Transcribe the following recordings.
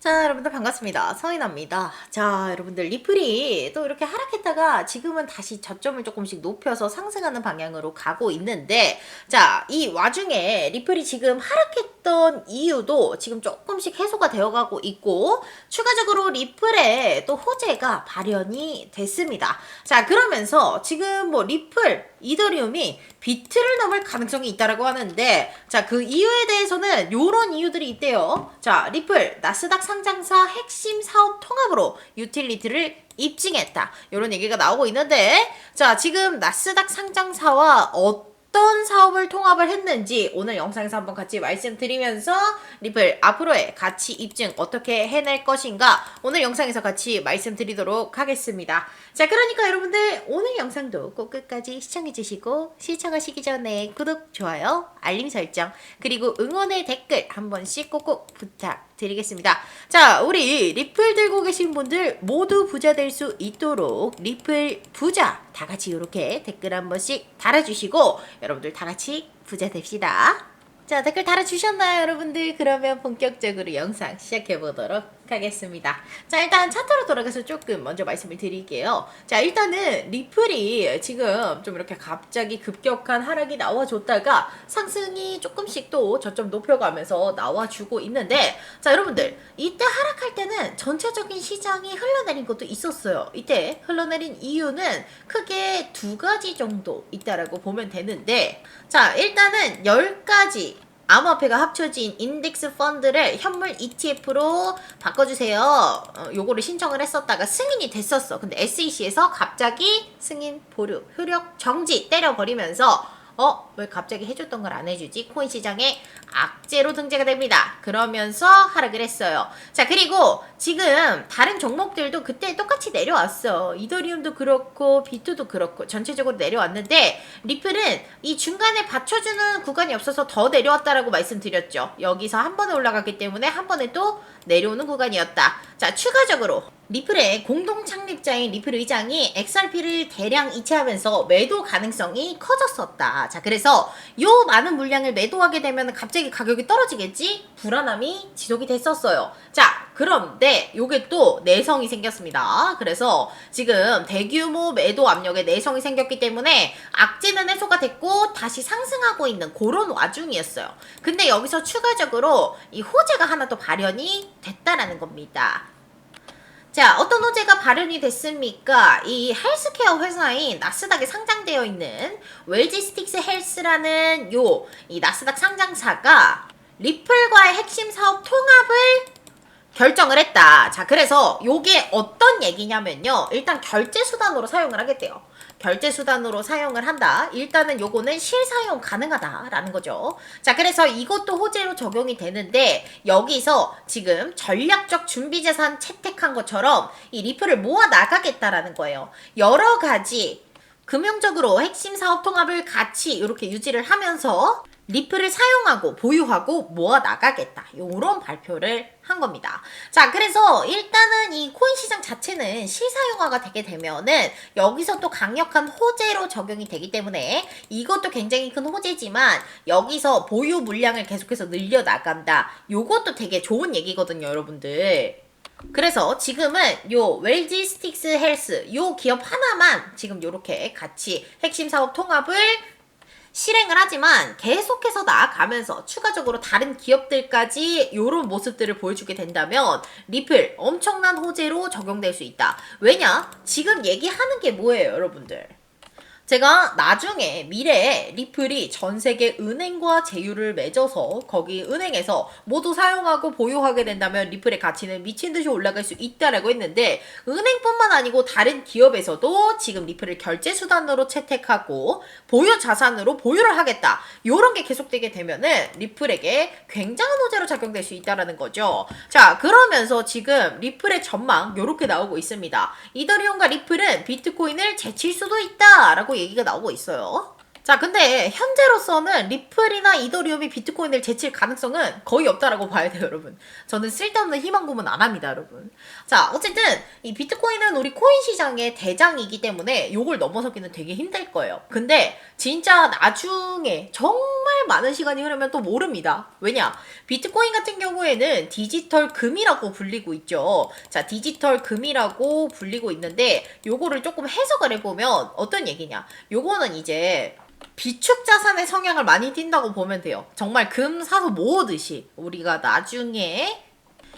자, 여러분들 반갑습니다. 서인아입니다. 자, 여러분들 리플이 또 이렇게 하락했다가 지금은 다시 저점을 조금씩 높여서 상승하는 방향으로 가고 있는데, 자, 이 와중에 리플이 지금 하락했던 이유도 지금 조금씩 해소가 되어가고 있고, 추가적으로 리플에 또 호재가 발현이 됐습니다. 자, 그러면서 지금 뭐 리플, 이더리움이 비트를 넘을 가능성이 있다라고 하는데 자 그 이유에 대해서는 요런 이유들이 있대요. 자 리플 나스닥 상장사 핵심 사업 통합으로 유틸리티를 입증했다. 요런 얘기가 나오고 있는데 자 지금 나스닥 상장사와 어 떤 사업을 통합을 했는지 오늘 영상에서 한번 같이 말씀드리면서 리플 앞으로의 가치 입증 어떻게 해낼 것인가 오늘 영상에서 같이 말씀드리도록 하겠습니다. 자, 그러니까 여러분들 오늘 영상도 꼭 끝까지 시청해 주시고 시청하시기 전에 구독, 좋아요, 알림 설정 그리고 응원의 댓글 한 번씩 꼭꼭 부탁드리겠습니다. 자, 우리 리플 들고 계신 분들 모두 부자 될 수 있도록 리플 부자 다 같이 이렇게 댓글 한 번씩 달아주시고 여러분들 다 같이 부자 됩시다. 자, 댓글 달아주셨나요, 여러분들? 그러면 본격적으로 영상 시작해 보도록 하겠습니다. 자, 일단 차트로 돌아가서 조금 먼저 말씀을 드릴게요. 자, 일단은 리플이 지금 좀 이렇게 갑자기 급격한 하락이 나와줬다가 상승이 조금씩 또 저점 높여가면서 나와주고 있는데, 자, 여러분들, 이때 하락할 때는 전체적인 시장이 흘러내린 것도 있었어요. 이때 흘러내린 이유는 크게 두 가지 정도 있다라고 보면 되는데, 자, 일단은 10가지 암호화폐가 합쳐진 인덱스 펀드를 현물 ETF로 바꿔주세요. 어, 요거를 신청을 했었다가 승인이 됐었어. 근데 SEC에서 갑자기 승인 보류, 효력 정지 때려버리면서 어? 왜 갑자기 해줬던 걸 안 해주지? 코인 시장에 악재로 등재가 됩니다. 그러면서 하락을 했어요. 자, 그리고 지금 다른 종목들도 그때 똑같이 내려왔어. 이더리움도 그렇고, 비트도 그렇고, 전체적으로 내려왔는데, 리플은 이 중간에 받쳐주는 구간이 없어서 더 내려왔다라고 말씀드렸죠. 여기서 한 번에 올라갔기 때문에 한 번에 또 내려오는 구간이었다. 자, 추가적으로 리플의 공동 창립자인 리플 의장이 XRP를 대량 이체하면서 매도 가능성이 커졌었다. 자, 그래서 요 많은 물량을 매도하게 되면 갑자기 가격이 떨어지겠지? 불안함이 지속이 됐었어요. 자, 그런데 요게 또 내성이 생겼습니다. 그래서 지금 대규모 매도 압력에 내성이 생겼기 때문에 악재는 해소가 됐고 다시 상승하고 있는 그런 와중이었어요. 근데 여기서 추가적으로 이 호재가 하나 또 발현이 됐다라는 겁니다. 자, 어떤 호재가 발현이 됐습니까? 이 헬스케어 회사인 나스닥에 상장되어 있는 웰지스틱스 헬스라는 요 이 나스닥 상장사가 리플과의 핵심 사업 통합을 결정을 했다. 자, 그래서 요게 어떤 얘기냐면요. 일단 결제 수단으로 사용을 하겠대요. 결제 수단으로 사용을 한다. 일단은 요거는 실사용 가능하다라는 거죠. 자, 그래서 이것도 호재로 적용이 되는데 여기서 지금 전략적 준비 자산 채택한 것처럼 이 리플을 모아 나가겠다라는 거예요. 여러 가지 금융적으로 핵심 사업 통합을 같이 이렇게 유지를 하면서 리플을 사용하고 보유하고 모아 나가겠다. 요런 발표를 한 겁니다. 자, 그래서 일단은 이 코인 시장 자체는 실사용화가 되게 되면은 여기서 또 강력한 호재로 적용이 되기 때문에 이것도 굉장히 큰 호재지만 여기서 보유 물량을 계속해서 늘려 나간다. 요것도 되게 좋은 얘기거든요, 여러분들. 그래서 지금은 요 웰지 스틱스 헬스 요 기업 하나만 지금 요렇게 같이 핵심 사업 통합을 실행을 하지만 계속해서 나아가면서 추가적으로 다른 기업들까지 이런 모습들을 보여주게 된다면 리플 엄청난 호재로 적용될 수 있다. 왜냐? 지금 얘기하는 게 뭐예요, 여러분들? 제가 나중에 미래에 리플이 전 세계 은행과 제휴를 맺어서 거기 은행에서 모두 사용하고 보유하게 된다면 리플의 가치는 미친 듯이 올라갈 수 있다라고 했는데 은행뿐만 아니고 다른 기업에서도 지금 리플을 결제 수단으로 채택하고 보유 자산으로 보유를 하겠다. 요런 게 계속되게 되면은 리플에게 굉장한 호재로 작용될 수 있다라는 거죠. 자, 그러면서 지금 리플의 전망 요렇게 나오고 있습니다. 이더리움과 리플은 비트코인을 제칠 수도 있다라고 얘기가 나오고 있어요. 자, 근데 현재로서는 리플이나 이더리움이 비트코인을 제칠 가능성은 거의 없다라고 봐야 돼요, 여러분. 저는 쓸데없는 희망 고문 안 합니다, 여러분. 자, 어쨌든 이 비트코인은 우리 코인 시장의 대장이기 때문에 요걸 넘어서기는 되게 힘들 거예요. 근데 진짜 나중에 정말 많은 시간이 흐르면 또 모릅니다. 왜냐? 비트코인 같은 경우에는 디지털 금이라고 불리고 있죠. 자, 디지털 금이라고 불리고 있는데 요거를 조금 해석을 해보면 어떤 얘기냐? 요거는 이제 비축 자산의 성향을 많이 띈다고 보면 돼요. 정말 금 사서 모으듯이 우리가 나중에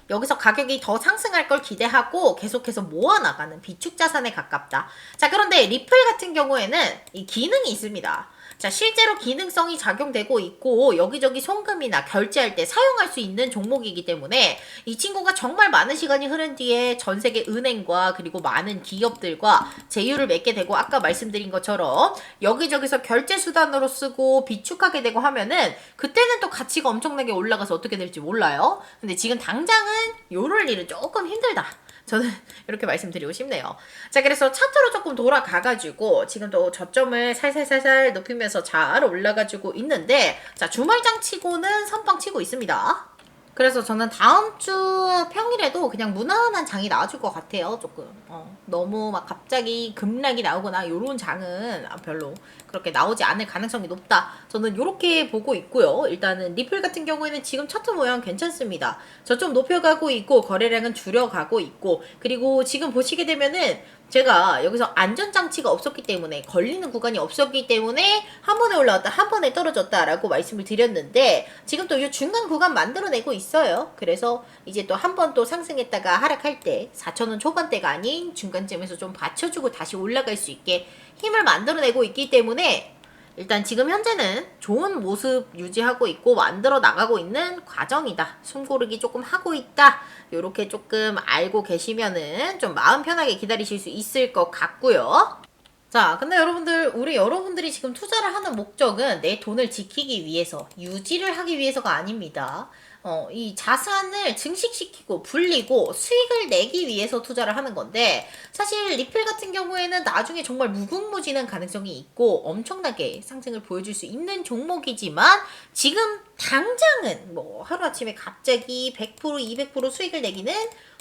여기서 가격이 더 상승할 걸 기대하고 계속해서 모아나가는 비축 자산에 가깝다. 자, 그런데 리플 같은 경우에는 이 기능이 있습니다. 자, 실제로 기능성이 작용되고 있고 여기저기 송금이나 결제할 때 사용할 수 있는 종목이기 때문에 이 친구가 정말 많은 시간이 흐른 뒤에 전 세계 은행과 그리고 많은 기업들과 제휴를 맺게 되고 아까 말씀드린 것처럼 여기저기서 결제 수단으로 쓰고 비축하게 되고 하면은 그때는 또 가치가 엄청나게 올라가서 어떻게 될지 몰라요. 근데 지금 당장은 요럴 일은 조금 힘들다. 저는 이렇게 말씀드리고 싶네요. 자, 그래서 차트로 조금 돌아가가지고 지금 또 저점을 살살살살 높이면서 잘 올라가지고 있는데, 자, 주말장 치고는 선빵 치고 있습니다. 그래서 저는 다음 주 평일에도 그냥 무난한 장이 나와줄 것 같아요, 조금. 어, 너무 막 갑자기 급락이 나오거나 요런 장은 아, 별로 그렇게 나오지 않을 가능성이 높다. 저는 이렇게 보고 있고요. 일단은 리플 같은 경우에는 지금 차트 모양 괜찮습니다. 저좀 높여가고 있고 거래량은 줄여가고 있고 그리고 지금 보시게 되면은 제가 여기서 안전장치가 없었기 때문에 걸리는 구간이 없었기 때문에 한 번에 올라왔다 한 번에 떨어졌다라고 말씀을 드렸는데 지금 또 이 중간 구간 만들어내고 있어요. 그래서 이제 또 한 번 또 상승했다가 하락할 때 4천원 초반대가 아닌 중간쯤에서 좀 받쳐주고 다시 올라갈 수 있게 힘을 만들어내고 있기 때문에 일단 지금 현재는 좋은 모습 유지하고 있고 만들어 나가고 있는 과정이다. 숨고르기 조금 하고 있다. 요렇게 조금 알고 계시면은 좀 마음 편하게 기다리실 수 있을 것 같고요. 자, 근데 여러분들, 우리 여러분들이 지금 투자를 하는 목적은 내 돈을 지키기 위해서, 유지를 하기 위해서가 아닙니다. 어, 이 자산을 증식시키고 불리고 수익을 내기 위해서 투자를 하는 건데 사실 리플 같은 경우에는 나중에 정말 무궁무진한 가능성이 있고 엄청나게 상승을 보여줄 수 있는 종목이지만 지금 당장은 뭐 하루아침에 갑자기 100% 200% 수익을 내기는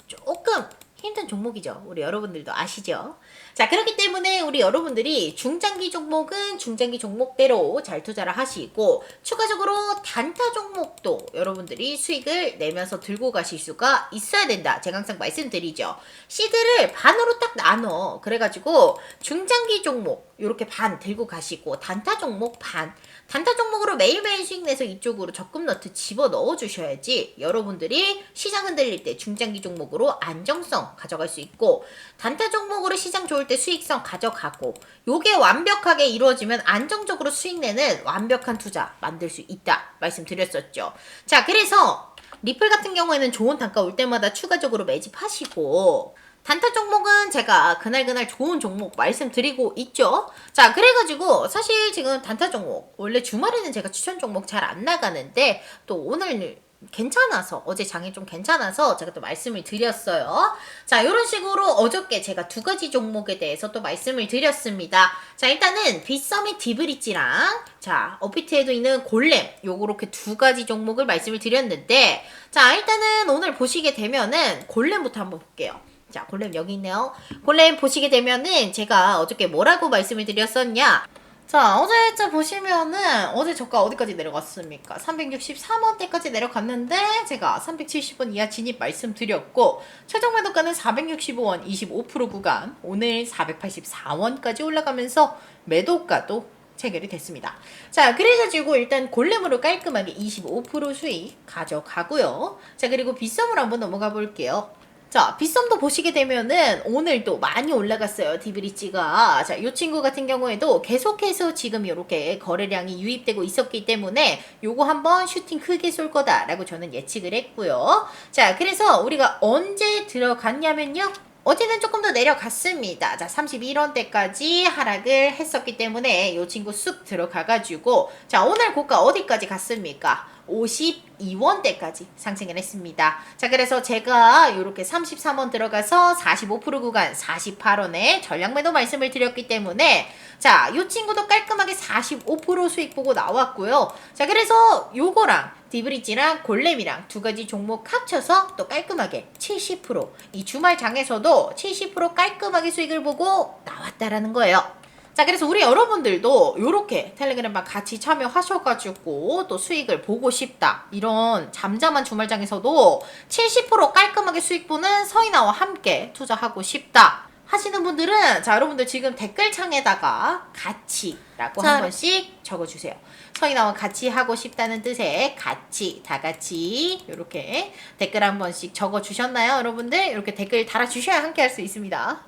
조금 힘든 종목이죠. 우리 여러분들도 아시죠? 자, 그렇기 때문에 우리 여러분들이 중장기 종목은 중장기 종목대로 잘 투자를 하시고, 추가적으로 단타 종목도 여러분들이 수익을 내면서 들고 가실 수가 있어야 된다. 제가 항상 말씀드리죠. 시드를 반으로 딱 나눠. 그래가지고, 중장기 종목, 이렇게 반 들고 가시고, 단타 종목 반. 단타 종목으로 매일매일 수익 내서 이쪽으로 적금 너트 집어 넣어 주셔야지 여러분들이 시장 흔들릴 때 중장기 종목으로 안정성 가져갈 수 있고 단타 종목으로 시장 좋을 때 수익성 가져가고 요게 완벽하게 이루어지면 안정적으로 수익 내는 완벽한 투자 만들 수 있다 말씀드렸었죠. 자, 그래서 리플 같은 경우에는 좋은 단가 올 때마다 추가적으로 매집하시고 단타 종목은 제가 그날그날 좋은 종목 말씀드리고 있죠. 자, 그래가지고 사실 지금 단타 종목 원래 주말에는 제가 추천 종목 잘 안 나가는데 또 오늘 괜찮아서 어제 장이 좀 괜찮아서 제가 또 말씀을 드렸어요. 자, 이런 식으로 어저께 제가 두 가지 종목에 대해서 또 말씀을 드렸습니다. 자, 일단은 빗썸의 디브리지랑 자, 어피트에도 있는 골렘 요렇게 두 가지 종목을 말씀을 드렸는데 자, 일단은 오늘 보시게 되면은 골렘부터 한번 볼게요. 자, 골렘 여기 있네요. 골렘 보시게 되면은 제가 어저께 뭐라고 말씀을 드렸었냐? 자, 어제쯤 보시면은 어제 저가 어디까지 내려갔습니까? 363원대까지 내려갔는데 제가 370원 이하 진입 말씀드렸고 최종 매도가는 465원 25% 구간 오늘 484원까지 올라가면서 매도가도 체결이 됐습니다. 자, 그래가지고 일단 골렘으로 깔끔하게 25% 수익 가져가고요. 자, 그리고 빗썸으로 한번 넘어가 볼게요. 자, 빗썸도 보시게 되면은 오늘도 많이 올라갔어요. 디브리지가. 자, 이 친구 같은 경우에도 계속해서 지금 이렇게 거래량이 유입되고 있었기 때문에 요거 한번 슈팅 크게 쏠 거다라고 저는 예측을 했고요. 자, 그래서 우리가 언제 들어갔냐면요. 어제는 조금 더 내려갔습니다. 자, 31원대까지 하락을 했었기 때문에 이 친구 쑥 들어가가지고 자, 오늘 고가 어디까지 갔습니까? 52원대까지 상승을 했습니다. 자, 그래서 제가 이렇게 33원 들어가서 45% 구간 48원에 전량 매도 말씀을 드렸기 때문에 자, 이 친구도 깔끔하게 45% 수익 보고 나왔고요. 자, 그래서 요거랑 디브리지랑 골렘이랑 두 가지 종목 합쳐서 또 깔끔하게 70%이 주말 장에서도 70% 깔끔하게 수익을 보고 나왔다라는 거예요. 자, 그래서 우리 여러분들도 이렇게 텔레그램방 같이 참여하셔가지고 또 수익을 보고 싶다. 이런 잠잠한 주말장에서도 70% 깔끔하게 수익 보는 서인아와 함께 투자하고 싶다. 하시는 분들은 자 여러분들 지금 댓글창에다가 같이라고 자, 한 번씩 적어주세요. 서인아와 같이 하고 싶다는 뜻의 같이 다 같이 이렇게 댓글 한 번씩 적어주셨나요, 여러분들? 이렇게 댓글 달아주셔야 함께 할 수 있습니다.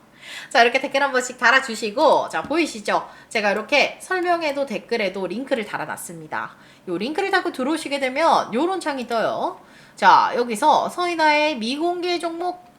자 이렇게 댓글 한 번씩 달아주시고 자 보이시죠? 제가 이렇게 설명에도 댓글에도 링크를 달아놨습니다. 요 링크를 달고 들어오시게 되면 요런 창이 떠요. 자 여기서 서인아의 미공개 종목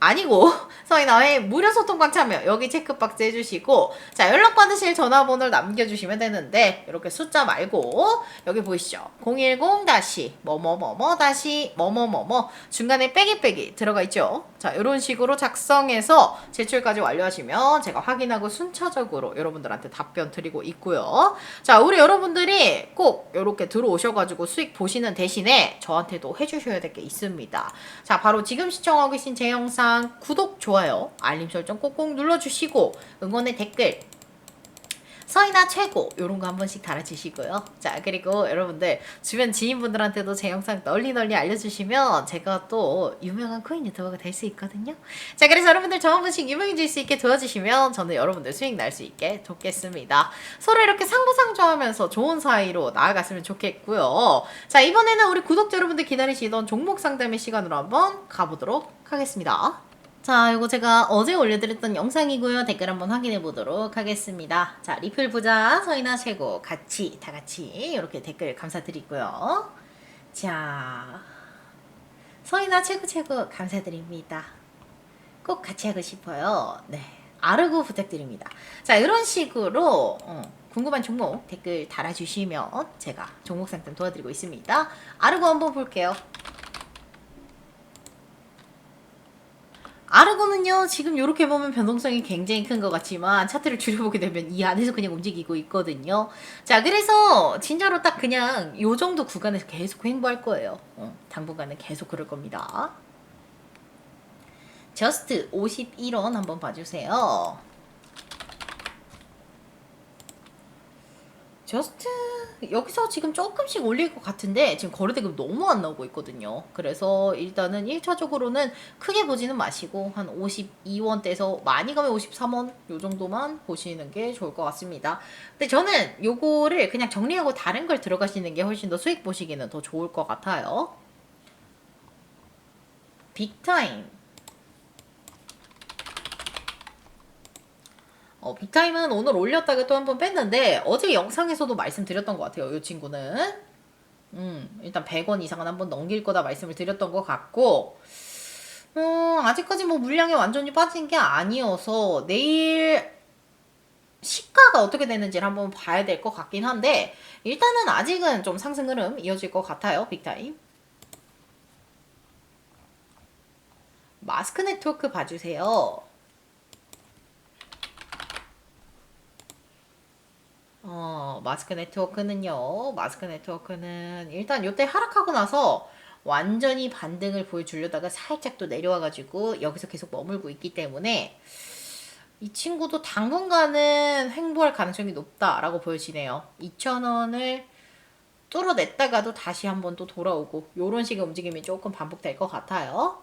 아니고 서인아의 무료 소통방 참여? 여기 체크박스 해주시고 자 연락 받으실 전화번호를 남겨주시면 되는데 이렇게 숫자 말고 여기 보이시죠? 010 다시 뭐뭐뭐뭐 다시 뭐뭐뭐뭐 중간에 빼기 빼기 들어가 있죠 자 이런 식으로 작성해서 제출까지 완료하시면 제가 확인하고 순차적으로 여러분들한테 답변 드리고 있고요. 자 우리 여러분들이 꼭 이렇게 들어오셔가지고 수익 보시는 대신에 저한테도 해주셔야 될 게 있습니다. 자 바로 지금 시청하고 계신 제 영상 구독, 좋아요, 알림 설정 꼭꼭 눌러주시고 응원의 댓글 서인아 최고 요런 거 한 번씩 달아주시고요. 자 그리고 여러분들 주변 지인분들한테도 제 영상 널리 널리 알려주시면 제가 또 유명한 코인 유튜버가 될 수 있거든요. 자 그래서 여러분들 저 한 번씩 유명해질 수 있게 도와주시면 저는 여러분들 수익 날 수 있게 돕겠습니다. 서로 이렇게 상부상조하면서 좋은 사이로 나아갔으면 좋겠고요. 자 이번에는 우리 구독자 여러분들 기다리시던 종목 상담의 시간으로 한번 가보도록 하겠습니다. 자, 이거 제가 어제 올려드렸던 영상이고요. 댓글 한번 확인해 보도록 하겠습니다. 자, 리플 부자, 서인아 최고, 같이, 다 같이, 이렇게 댓글 감사드리고요. 자, 서인아 최고 최고 감사드립니다. 꼭 같이 하고 싶어요. 네. 아르고 부탁드립니다. 자, 이런 식으로, 어, 궁금한 종목 댓글 달아주시면 제가 종목 상담 도와드리고 있습니다. 아르고 한번 볼게요. 아르고는요 지금 이렇게 보면 변동성이 굉장히 큰 것 같지만 차트를 줄여보게 되면 이 안에서 그냥 움직이고 있거든요. 자 그래서 진짜로 딱 그냥 요 정도 구간에서 계속 횡보할 거예요. 어, 당분간은 계속 그럴 겁니다. 저스트 51원 한번 봐주세요 저스트 여기서 지금 조금씩 올릴 것 같은데 지금 거래대금 너무 안 나오고 있거든요. 그래서 일단은 1차적으로는 크게 보지는 마시고 한 52원대에서 많이 가면 53원 요 정도만 보시는 게 좋을 것 같습니다. 근데 저는 요거를 그냥 정리하고 다른 걸 들어가시는 게 훨씬 더 수익 보시기는 더 좋을 것 같아요. 빅타임 어, 빅타임은 오늘 올렸다가 또 한 번 뺐는데 어제 영상에서도 말씀드렸던 것 같아요. 이 친구는 음, 일단 100원 이상은 한번 넘길 거다 말씀을 드렸던 것 같고 어, 아직까지 뭐 물량이 완전히 빠진 게 아니어서 내일 시가가 어떻게 되는지를 한번 봐야 될 것 같긴 한데 일단은 아직은 좀 상승 흐름 이어질 것 같아요. 빅타임 마스크 네트워크 봐주세요. 어, 마스크 네트워크는요. 마스크 네트워크는 일단 요때 하락하고 나서 완전히 반등을 보여주려다가 살짝 또 내려와가지고 여기서 계속 머물고 있기 때문에 이 친구도 당분간은 횡보할 가능성이 높다라고 보여지네요. 2,000원을 뚫어냈다가도 다시 한번 또 돌아오고 요런 식의 움직임이 조금 반복될 것 같아요.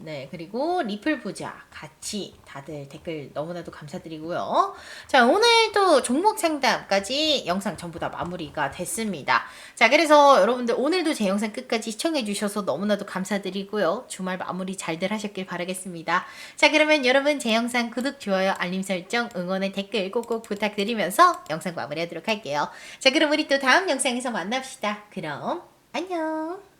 네, 그리고 리플 부자 같이 다들 댓글 너무나도 감사드리고요. 자, 오늘도 종목 상담까지 영상 전부 다 마무리가 됐습니다. 자, 그래서 여러분들 오늘도 제 영상 끝까지 시청해 주셔서 너무나도 감사드리고요. 주말 마무리 잘들 하셨길 바라겠습니다. 자, 그러면 여러분 제 영상 구독, 좋아요, 알림 설정, 응원의 댓글 꼭꼭 부탁드리면서 영상 마무리하도록 할게요. 자, 그럼 우리 또 다음 영상에서 만납시다. 그럼 안녕!